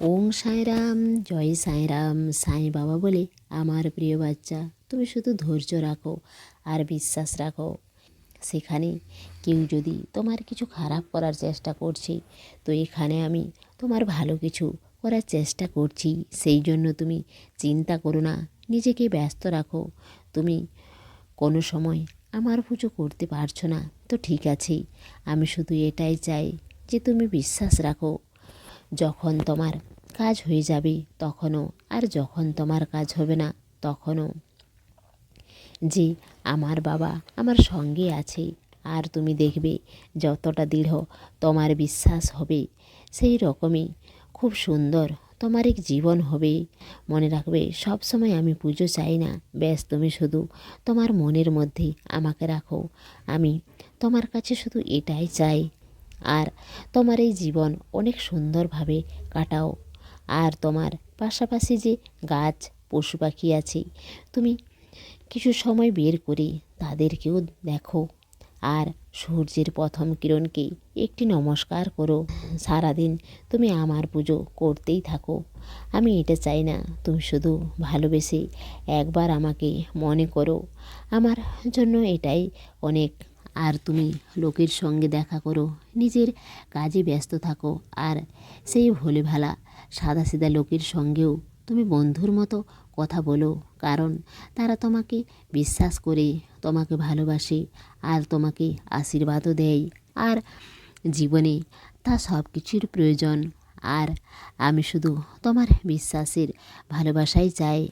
ওং সাঁইরাম, জয় সাঁইরাম, সাঁই বাবা বলে আমার প্রিয় বাচ্চা, তুমি শুধু ধৈর্য রাখো আর বিশ্বাস রাখো। সেখানে কেউ যদি তোমার কিছু খারাপ করার চেষ্টা করছে, তো এখানে আমি তোমার ভালো কিছু করার চেষ্টা করছি। সেই জন্য তুমি চিন্তা করো না, নিজেকে ব্যস্ত রাখো। তুমি কোনো সময় আমার পুজো করতে পারছ না, তো ঠিক আছে। আমি শুধু এটাই চাই যে তুমি বিশ্বাস রাখো যখন তোমার কাজ হয়ে যাবে তখনও, আর যখন তোমার কাজ হবে না তখনও। যে আমার বাবা আমার সঙ্গে আছে, আর তুমি দেখবে যতটা দৃঢ় তোমার বিশ্বাস হবে, সেই রকমই। খুব সুন্দর তোমার এক জীবন হবে। মনে রাখবে, সব সময় আমি পুজো চাই না, ব্যাস তুমি শুধু তোমার মনের মধ্যে আমাকে রাখো। আমি তোমার কাছে শুধু এটাই চাই। আর তোমার এই জীবন অনেক সুন্দরভাবে কাটাও। আর তোমার পাশাপাশি যে গাছ, পশু পাখি আছে, তুমি কিছু সময় বের করে তাদেরকেও দেখো। আর সূর্যের প্রথম কিরণকে একটি নমস্কার করো। সারাদিন তুমি আমার পুজো করতেই থাকো। আমি এটা চাই না, তুমি শুধু ভালোবেসে একবার আমাকে মনে করো। আমার জন্য এটাই অনেক আর তুমি লোকের সঙ্গে দেখা করো, নিজের কাজে ব্যস্ত থাকো। আর সেই ভোলে ভালা সাদাসিধা লোকের সঙ্গেও তুমি বন্ধুর মতো কথা বলো, কারণ তারা তোমাকে বিশ্বাস করে, তোমাকে ভালোবাসে আর তোমাকে আশীর্বাদও দেয়। আর জীবনে তা সব কিছুর প্রয়োজন। আর আমি শুধু তোমার বিশ্বাসের ভালোবাসাই চাই।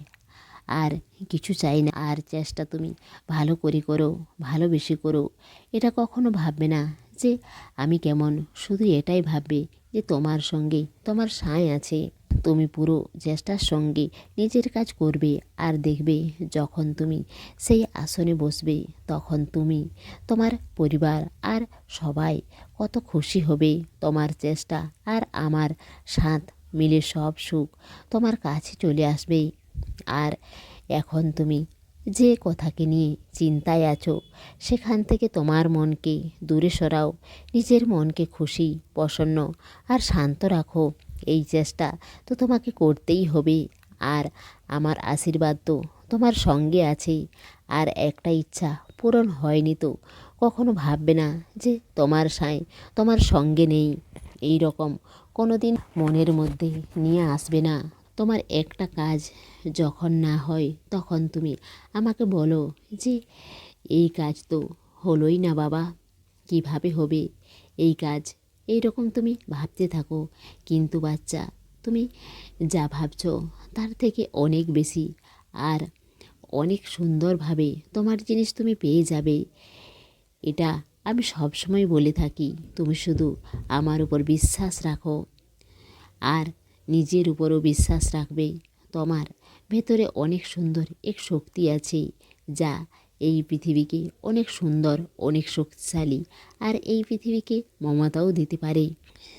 আর কিছু চাই না। আর চেষ্টা তুমি ভালো করে করো, ভালোবেসে করো। এটা কখনো ভাববে না যে আমি কেমন। শুধু এটাই ভাববে যে তোমার সঙ্গে তোমার সায় আছে। তুমি পুরো চেষ্টার সঙ্গে নিজের কাজ করবে আর দেখবে যখন তুমি সেই আসনে বসবে, তখন তুমি তোমার পরিবার আর সবাই কত খুশি হবে। তোমার চেষ্টা আর আমার সাথ মিলে সব সুখ তোমার কাছে চলে আসবে। আর এখন তুমি যে কথাকে নিয়ে চিন্তায় আছো, সেখান থেকে তোমার মনকে দূরে সরাও, নিজের মনকে খুশি, প্রসন্ন আর শান্ত রাখো। এই চেষ্টা তো তোমাকে করতেই হবে। আর আমার আশীর্বাদ তো তোমার সঙ্গে আছে। আর একটা ইচ্ছা পূরণ হয়নি তো, কখনো ভাববে না যে তোমার সাঁই তোমার সঙ্গে নেই। এই রকম কোনো দিন মনের মধ্যে নিয়ে আসবে না। তোমার একটা কাজ যখন না হয় তখন তুমি আমাকে বলো যে, এই কাজ তো হলোই না বাবা, কীভাবে হবে? এই কাজ। এই রকম তুমি ভাবতে থাকো। কিন্তু বাচ্চা, তুমি যা ভাবছ তার থেকে অনেক বেশি। আর অনেক সুন্দরভাবে তোমার জিনিস তুমি পেয়ে যাবে। এটা আমি সবসময় বলে থাকি। তুমি শুধু আমার উপর বিশ্বাস রাখো। আর নিজের উপরও বিশ্বাস রাখবে। তোমার ভেতরে অনেক সুন্দর এক শক্তি আছে, যা এই পৃথিবীকে অনেক সুন্দর, অনেক শক্তিশালী আর এই পৃথিবীকে মমতাও দিতে পারে।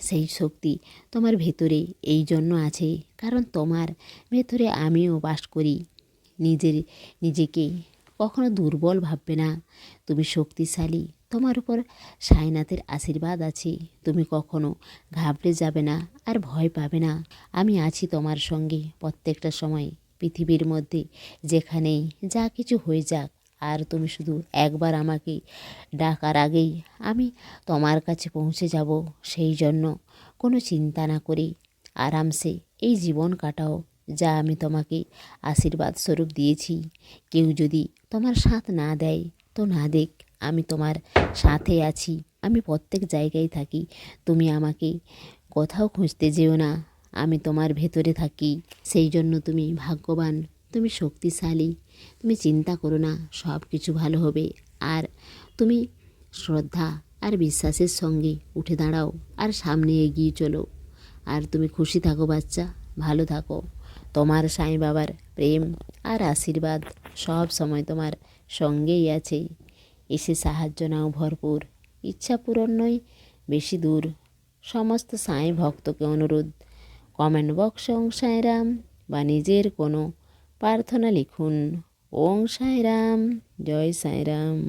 সেই শক্তি তোমার ভেতরে এই জন্য আছে, কারণ তোমার ভেতরে আমিও বাস করি। নিজের নিজেকে কখনো দুর্বল ভাববে না। তুমি শক্তিশালী তোমার উপর সাইনাথের আশীর্বাদ আছে। তুমি কখনো ঘাবড়ে যাবে না আর ভয় পাবে না। আমি আছি তোমার সঙ্গে প্রত্যেকটা সময় পৃথিবীর মধ্যে যেখানেই যা কিছু হয়ে যাক। আর তুমি শুধু একবার আমাকে ডাকার আগেই আমি তোমার কাছে পৌঁছে যাব। সেই জন্য কোনো চিন্তা না করে আরামসে এই জীবন কাটাও, যা আমি তোমাকে আশীর্বাদ স্বরূপ দিয়েছি। কেউ যদি তোমার সাথ না দেয়, তো না দেখ। আমি তোমার সাথে আছি। আমি প্রত্যেক জায়গায় থাকি। তুমি আমাকে কোথাও খুঁজতে যেও না। আমি তোমার ভেতরে থাকি। সেই জন্য তুমি ভাগ্যবান। তুমি শক্তিশালী। তুমি চিন্তা করো না সব কিছু ভালো হবে। আর তুমি শ্রদ্ধা আর বিশ্বাসের সঙ্গে উঠে দাঁড়াও আর সামনে এগিয়ে চলো। আর তুমি খুশি থাকো, বাচ্চা। ভালো থাকো। তোমার সাঁই বাবার প্রেম আর আশীর্বাদ সব সময় তোমার সঙ্গেই আছে। এসে সাহায্য নাও ভরপুর। ইচ্ছা পূরণ নয়, বেশি দূর। সমস্ত সাঁই ভক্তকে অনুরোধ। কমেন্ট বক্সে ওং সাঁয়রাম বা নিজের কোনো প্রার্থনা লিখুন। ওং সাঁয়রাম জয় সাঁইরাম।